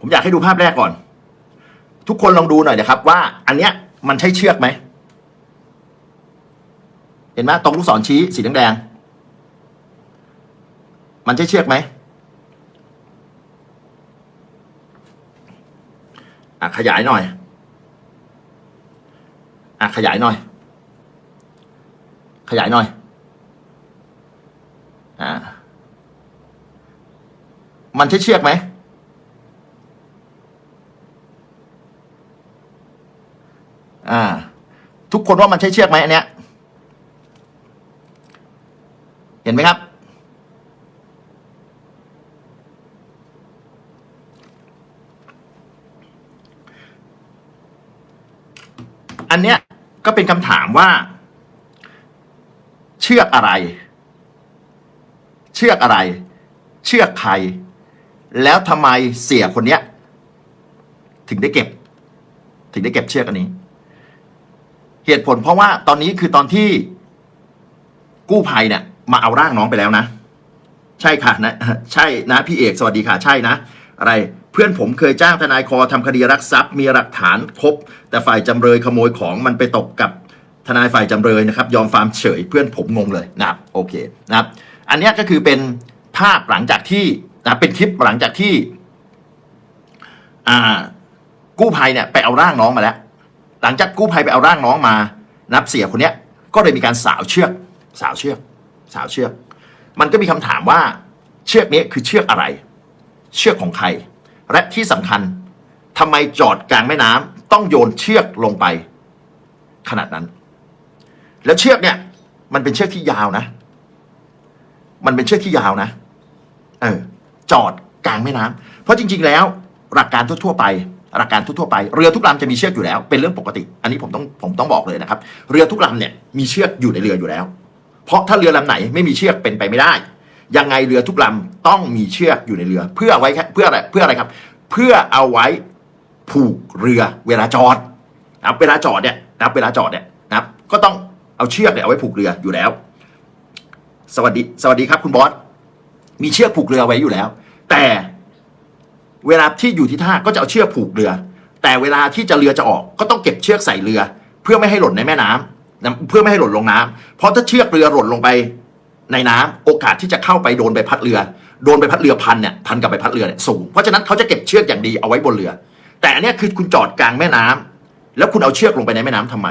ผมอยากให้ดูภาพแรกก่อน ทุกคนลองดูหน่อยนะครับ ว่า อันเนี้ยมันใช่เชือกไหม เห็นไหมตรงลูกศรชี้สีแดงๆมันใช่เชือกไหมอะขยายหน่อยอะขยายหน่อย ขยายหน่อย อ่า มันใช่เชือกไหม อ่า ทุกคนว่ามันใช่เชือกไหมอันเนี้ย เห็นไหมครับ อันเนี้ยก็เป็นคำถามว่า เชือกอะไร เชือกอะไร เชือกใคร แล้วทำไมเสียคนเนี้ย ถึงได้เก็บ ถึงได้เก็บเชือกอันนี้ เหตุผลเพราะว่าตอนนี้คือตอนที่กู้ภัยเนี่ย มาเอาร่างน้องไปแล้วนะ ใช่ค่ะนะใช่นะพี่เอกสวัสดีค่ะ ใช่นะ อะไรเพื่อนผมเคยจ้างทนายคอทำคดีรักทรัพย์มีหลักฐานครบ แต่ฝ่ายจำเลยขโมยของมันไปตกกับทนายฝ่ายจำเลยนะครับ ยอมฟาร์มเฉยเพื่อนผมงงเลยนะครับโอเคนะครับ อันนี้ก็คือเป็นภาพหลังจากที่นะเป็นคลิปหลังจากที่ อ่า กู้ภัยเนี่ย ไปเอาร่างน้องมาแล้ว หลังจากกู้ภัยไปเอาร่างน้องมา นับเสียคนเนี้ย ก็เลยมีการสาวเชือก สาวเชือก สาวเชือก มันก็มีคำถามว่าเชือกนี้คือเชือกอะไร เชือกของใคร และที่สำคัญทำไมจอดกลางแม่น้ำต้องโยนเชือกลงไป ขนาดนั้น แล้วเชือกเนี่ย มันเป็นเชือกที่ยาวนะ มันเป็นเชือกที่ยาวนะ เออ จอดกลางแม่น้ำเพราะจริง ๆ แล้ว หลักการทั่วๆไปหลักการทั่วๆไปเรือทุกลำจะมีเชือกอยู่แล้ว เป็นเรื่องปกติ อันนี้ผมต้องผมต้องบอกเลยนะครับ เรือทุกลำเนี่ยมีเชือกอยู่ในเรืออยู่แล้ว เพราะถ้าเรือลำไหนไม่มีเชือกเป็นไปไม่ได้ ยังไงเรือทุกลำต้องมีเชือกอยู่ในเรือ เพื่อไว้เพื่ออะไรเพื่ออะไรครับ เพื่อเอาไว้ผูกเรือเวลาจอดนะเวลาจอดเนี่ยนะเวลาจอดเนี่ยนะครับก็ต้องเอาเชือกเนี่ยเอาไว้ผูกเรืออยู่แล้ว สวัสดีสวัสดีครับคุณบอสมีเชือกผูกเรือไว้อยู่แล้ว แต่ เวลาที่อยู่ที่ท่าก็จะเอาเชือกผูกเรือ แต่เวลาที่จะเรือจะออกก็ต้องเก็บเชือกใส่เรือ เพื่อไม่ให้หล่นในแม่น้ำนะเพื่อไม่ให้หล่นลงน้ำเพราะถ้าเชือกเรือหล่นลงไปในน้ำโอกาสที่จะเข้าไปโดนใบพัดเรือ โดนใบพัดเรือพันเนี่ยพันกับใบพัดเรือเนี่ยสูงเพราะฉะนั้นเขาจะเก็บเชือกอย่างดีเอาไว้บนเรือ แต่อันนี้คือคุณจอดกลางแม่น้ำแล้วคุณเอาเชือกลงไปในแม่น้ำทำไม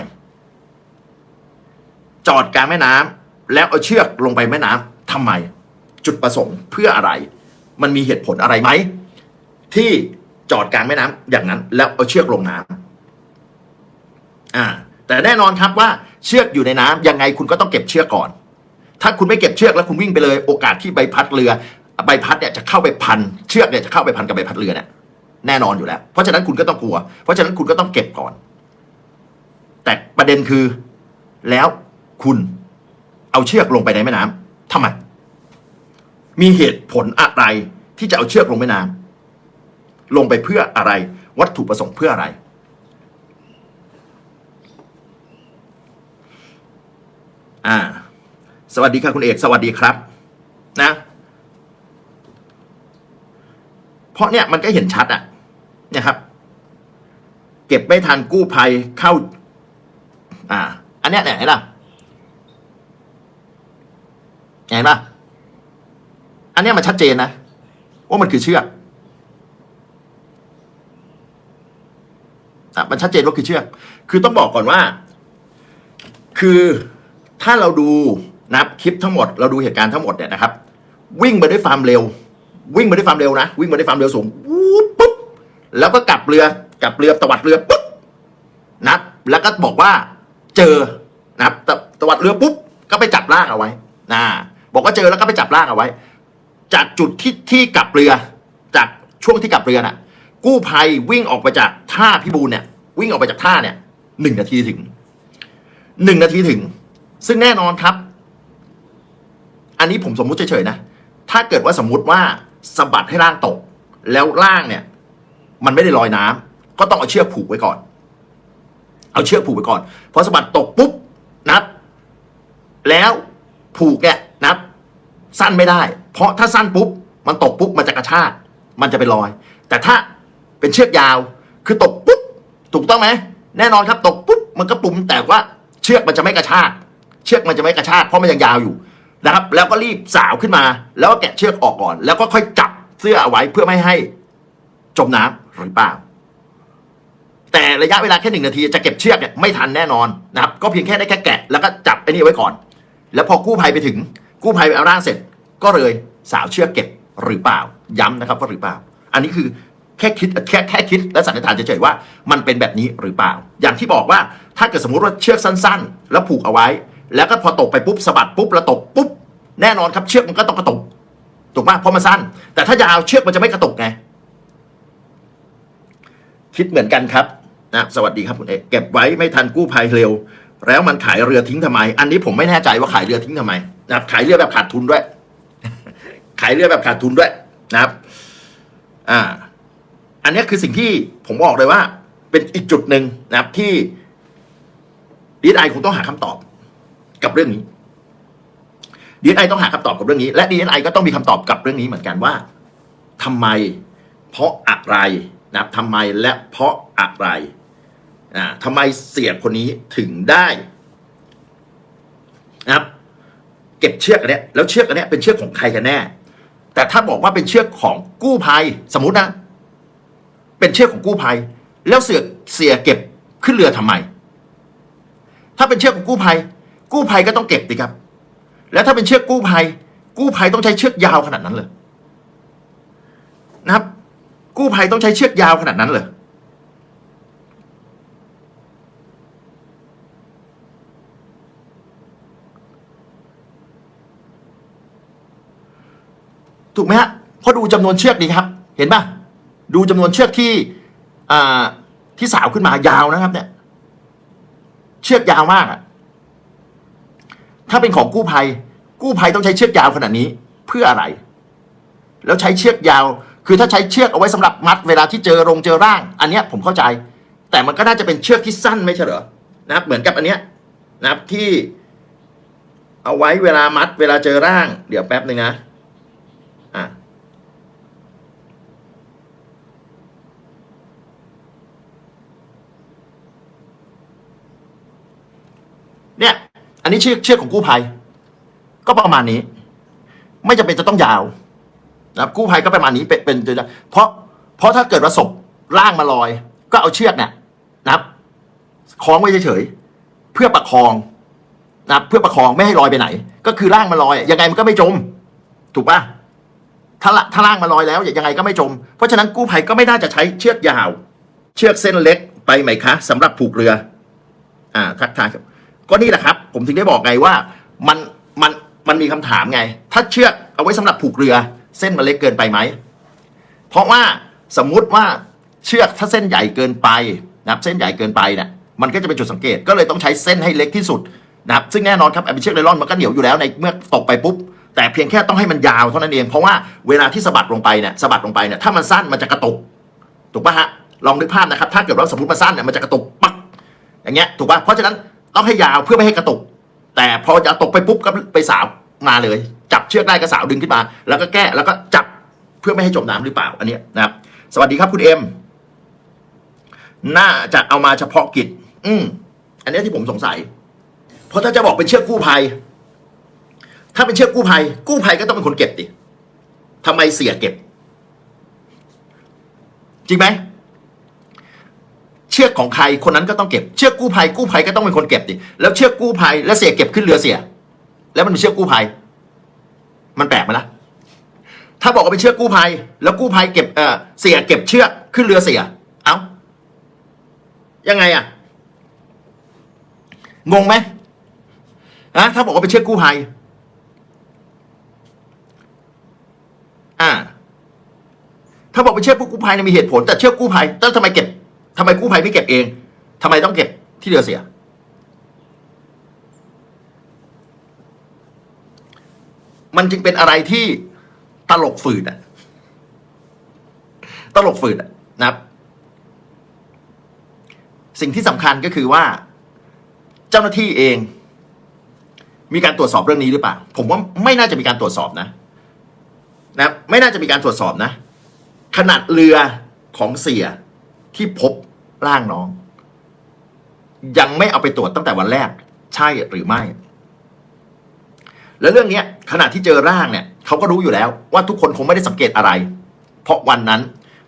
จอดกลางแม่น้ำแล้วเอาเชือกลงไปแม่น้ำทำไม จุดประสงค์เพื่ออะไร มันมีเหตุผลอะไรไหม ที่จอดกลางแม่น้ำอย่างนั้น แล้วเอาเชือกลงน้ำอ่า แต่แน่นอนครับว่าเชือกอยู่ในน้ำยังไงคุณก็ต้องเก็บเชือกก่อน ถ้าคุณไม่เก็บเชือกแล้วคุณวิ่งไปเลย โอกาสที่ใบพัดเรือใบพัดเนี่ยจะเข้าไปพัน เชือกเนี่ยจะเข้าไปพันกับใบพัดเรือเนี่ยแน่นอนอยู่แล้ว เพราะฉะนั้นคุณก็ต้องกลัว เพราะฉะนั้นคุณก็ต้องเก็บก่อน แต่ประเด็นคือแล้วคุณเอาเชือกลงไปในแม่น้ำทำไมมีเหตุผลอะไรที่จะเอาเชือกลงแม่น้ำ ลงไปเพื่ออะไร วัตถุประสงค์เพื่ออะไร อ่า สวัสดีครับคุณเอก สวัสดีครับ นะ เพราะเนี่ยมันก็เห็นชัดอะเนี่ยครับ เก็บไม่ทันกู้ภัยเข้า อ่า อันเนี้ยเนี่ยเห็นป่ะเห็นป่ะอันเนี้ยมันชัดเจนนะว่ามันคือเชือก อะมันชัดเจนว่าคือเชือก คือต้องบอกก่อนว่า คือถ้าเราดูนับคลิปทั้งหมด เราดูเหตุการณ์ทั้งหมดเนี่ยนะครับ วิ่งไปด้วยความเร็ว วิ่งไปด้วยความเร็วนะ วิ่งไปด้วยความเร็วสูงวูบปุ๊บแล้วก็กลับเรือกลับเรือตวัดเรือปุ๊บนับแล้วก็บอกว่าเจอนะครับตตวัดเรือปุ๊บก็ไปจับร่างเอาไว้นะบอกว่าเจอแล้วก็ไปจับร่างเอาไว้ จากจุดที่ที่กลับเรือ จากช่วงที่กลับเรือน่ะ กู้ภัยวิ่งออกไปจากท่าพิบูลเนี่ย วิ่งออกไปจากท่าเนี่ยหนึ่งนาทีถึงหนึ่งนาทีถึง ซึ่งแน่นอนครับ อันนี้ผมสมมุติเฉยๆนะ ถ้าเกิดว่าสมมุติว่าสะบัดให้ร่างตก แล้วร่างเนี่ย มันไม่ได้ลอยน้ำก็ต้องเอาเชือกผูกไว้ก่อน เอาเชือกผูกไว้ก่อนพอสะบัดตกปุ๊บนับแล้วผูกเนี่ยนับสั้นไม่ได้ เพราะถ้าสั้นปุ๊บมันตกปุ๊บมันจะกระชากมันจะไปลอย แต่ถ้า เป็นเชือกยาว คือตกปุ๊บถูกต้องไหมแน่นอนครับตกปุ๊บมันก็ปุ่มแต่ว่าเชือกมันจะไม่กระชากเชือกมันจะไม่กระชากเพราะมันยังยาวอยู่นะครับ แล้วก็รีบสาวขึ้นมา แล้วก็แกะเชือกออกก่อน แล้วก็ค่อยจับเสื้อเอาไว้เพื่อไม่ให้จมน้ำหรือเปล่า แต่ระยะเวลาแค่หนึ่งนาทีจะเก็บเชือกเนี่ยไม่ทันแน่นอนนะครับ ก็เพียงแค่ได้แค่แกะแล้วก็จับไอ้นี่ไว้ก่อน แล้วพอกู้ภัยไปถึง กู้ภัยไปเอาร่างเสร็จ ก็เลยสาวเชือกเก็บหรือเปล่า ย้ำนะครับว่าหรือเปล่า อันนี้คือ แค่คิดแค่แค่คิดและสันนิษฐานเฉยๆว่ามันเป็นแบบนี้หรือเปล่า อย่างที่บอกว่าถ้าเกิดสมมติว่าเชือกสั้น ๆ แล้วผูกเอาไว้ แล้วก็พอตกไปปุ๊บสะบัดปุ๊บแล้วตกปุ๊บแน่นอนครับเชือกมันก็ต้องกระตุกถูกไหมเพราะมันสั้น แต่ถ้ายาวเชือกมันจะไม่กระตุกไงคิดเหมือนกันครับนะสวัสดีครับคุณเอกเก็บไว้ไม่ทันกู้ภัยเร็ว แล้วมันขายเรือทิ้งทำไม อันนี้ผมไม่แน่ใจว่าขายเรือทิ้งทำไมนะครับ ขายเรือแบบขาดทุนด้วย ขายเรือแบบขาดทุนด้วยนะครับ อ่า อันนี้คือสิ่งที่ผมบอกเลยว่า เป็นอีกจุดหนึ่งนะครับที่ดีไอคงต้องหาคำตอบกับเรื่องนี้ดีไอต้องหาคำตอบกับเรื่องนี้ และดีไอก็ต้องมีคำตอบกับเรื่องนี้เหมือนกันว่าทำไม เพราะอะไรนะครับทำไมและเพราะอะไรอ่าทำไมเสียคนนี้ถึงได้นะครับ เก็บเชือกอันเนี้ยแล้วเชือกอันเนี้ยเป็นเชือกของใครกันแน่ แต่ถ้าบอกว่าเป็นเชือกของกู้ภัยสมมตินะ เป็นเชือกของกู้ภัย แล้วเสือกเสียเก็บขึ้นเรือทำไม ถ้าเป็นเชือกของกู้ภัย กู้ภัยก็ต้องเก็บสิครับ แล้วถ้าเป็นเชือกกู้ภัย กู้ภัยต้องใช้เชือกยาวขนาดนั้นเลยนะครับ กู้ภัยต้องใช้เชือกยาวขนาดนั้นเลยถูกไหมฮะพราะดูจำนวนเชือกดีครับ เห็นป่ะ ดูจำนวนเชือกที่อ่าที่สาวขึ้นมายาวนะครับ เนี่ย เชือกยาวมากอะถ้าเป็นของกู้ภัย กู้ภัยต้องใช้เชือกยาวขนาดนี้เพื่ออะไร แล้วใช้เชือกยาว คือถ้าใช้เชือกเอาไว้สำหรับมัดเวลาที่เจอรงเจอร่าง อันเนี้ยผมเข้าใจ แต่มันก็น่าจะเป็นเชือกที่สั้นไม่ใช่เหรอนะครับ เหมือนกับอันเนี้ยนะครับที่ เอาไว้เวลามัดเวลาเจอร่าง เดี๋ยวแป๊บหนึ่งนะ เนี่ย อันนี้เชือกเชือกของกู้ภัย ก็ประมาณนี้ ไม่จำเป็นจะต้องยาวนะครับกู้ภัยก็ประมาณนี้เป็นเป็นเพราะเพราะถ้าเกิดว่าศพล่างมาลอย ก็เอาเชือกเนี่ยนะครับคล้องไว้เฉยๆเพื่อประคองนะครับเพื่อประคองไม่ให้ลอยไปไหน ก็คือล่างมาลอยยังไงมันก็ไม่จม ถูกปะถ้าละถ้าล่างมาลอยแล้วยังไงก็ไม่จม เพราะฉะนั้นกู้ภัยก็ไม่น่าจะใช้เชือกยาว เชือกเส้นเล็กไปไหมคะสำหรับผูกเรือ อ่าทักทายครับ ก็นี่แหละครับ ผมถึงได้บอกไงว่ามันมันมันมีคำถามไง ถ้าเชือกเอาไว้สำหรับผูกเรือ เส้นมันเล็กเกินไปไหม เพราะว่าสมมุติว่าเชือกถ้าเส้นใหญ่เกินไปนะครับเส้นใหญ่เกินไปเนี่ยมันก็จะเป็นจุดสังเกตก็เลยต้องใช้เส้นให้เล็กที่สุดนะครับซึ่งแน่นอนครับไอ้เชือกไนลอนมันก็เหนียวอยู่แล้วในเมื่อตกไปปุ๊บแต่เพียงแค่ต้องให้มันยาวเท่านั้นเอง เพราะว่าเวลาที่สะบัดลงไปเนี่ยสะบัดลงไปเนี่ยถ้ามันสั้นมันจะกระตุกถูกปะฮะลองนึกภาพนะครับ ถ้าเกิดว่าสมมติมันสั้นเนี่ยมันจะกระตุกปักอย่างเงี้ยถูกปะเพราะฉะนั้น ต้องให้ยาวเพื่อไม่ให้กระตุก แต่พอจะตกไปปุ๊บก็ไปสาวมาเลย จับเชือกได้ก็สาวดึงขึ้นมา แล้วก็แก้แล้วก็จับเพื่อไม่ให้จมน้ำหรือเปล่าอันนี้นะครับ สวัสดีครับคุณเอ็มน่าจะเอามาเฉพาะกิจ อืมอันนี้ที่ผมสงสัย เพราะถ้าจะบอกเป็นเชือกกู้ภัย ถ้าเป็นเชือกกู้ภัย กู้ภัยก็ต้องเป็นคนเก็บดิทำไมเสียเก็บ จริงไหม ชือกของใครคนนั้นก็ต้องเก็บเชือกกู้ภัยกู้ภัยก็ต้องเป็นคนเก็บดิแล้วเชือกกู้ภัยแล้วเสียเก็บขึ้นเรือเสีย แล้วมันเป็นเชือกกู้ภัย มันแปลกไหมล่ะถ้าบอกว่าเป็นเชือกกู้ภัย แล้วกู้ภัยเก็บเออเสียเก็บเชือกขึ้นเรือเสีย เอ้ายังไงอะงงไหมนะถ้าบอกว่าเป็นเชือกกู้ภัย อ่า ถ้าบอกเป็นเชือกกู้ภัยเนี่ยมีเหตุผล แต่เชือกกู้ภัยแล้วทำไมเก็บ ทำไมกู้ภัยไม่เก็บเองทำไมต้องเก็บที่เรือเสีย มันจึงเป็นอะไรที่ตลกฝืดอะตลกฝืดอะนะครับ สิ่งที่สำคัญก็คือว่า เจ้าหน้าที่เอง มีการตรวจสอบเรื่องนี้หรือเปล่า ผมว่าไม่น่าจะมีการตรวจสอบนะ นะไม่น่าจะมีการตรวจสอบนะ ขนาดเรือของเสียที่พบ ร่างน้อง ยังไม่เอาไปตรวจตั้งแต่วันแรก ใช่หรือไม่ แล้วเรื่องนี้ขณะที่เจอร่างเนี่ยเขาก็รู้อยู่แล้ว ว่าทุกคนคงไม่ได้สังเกตอะไร เพราะวันนั้น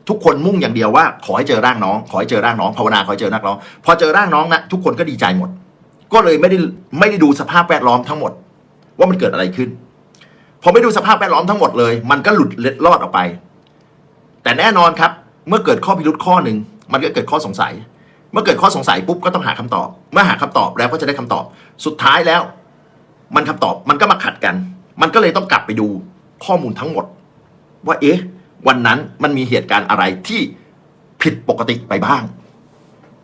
ทุกคนมุ่งอย่างเดียวว่า ขอให้เจอร่างน้อง ขอให้เจอร่างน้องภาวนาขอให้เจอร่างน้อง พอเจอร่างน้องนะทุกคนก็ดีใจหมด ก็เลยไม่ได้ไม่ได้ดูสภาพแวดล้อมทั้งหมด ว่ามันเกิดอะไรขึ้นพอไม่ดูสภาพแวดล้อมทั้งหมดเลย มันก็หลุดเล็ดลอดออกไป แต่แน่นอนครับ เมื่อเกิดข้อพิรุธข้อหนึ่ง มันก็เกิดข้อสงสัย เมื่อเกิดข้อสงสัยปุ๊บก็ต้องหาคำตอบ เมื่อหาคำตอบแล้วก็จะได้คำตอบ สุดท้ายแล้ว มันคำตอบมันก็มาขัดกัน มันก็เลยต้องกลับไปดูข้อมูลทั้งหมด ว่าเอ๊ะ วันนั้นมันมีเหตุการณ์อะไรที่ผิดปกติไปบ้าง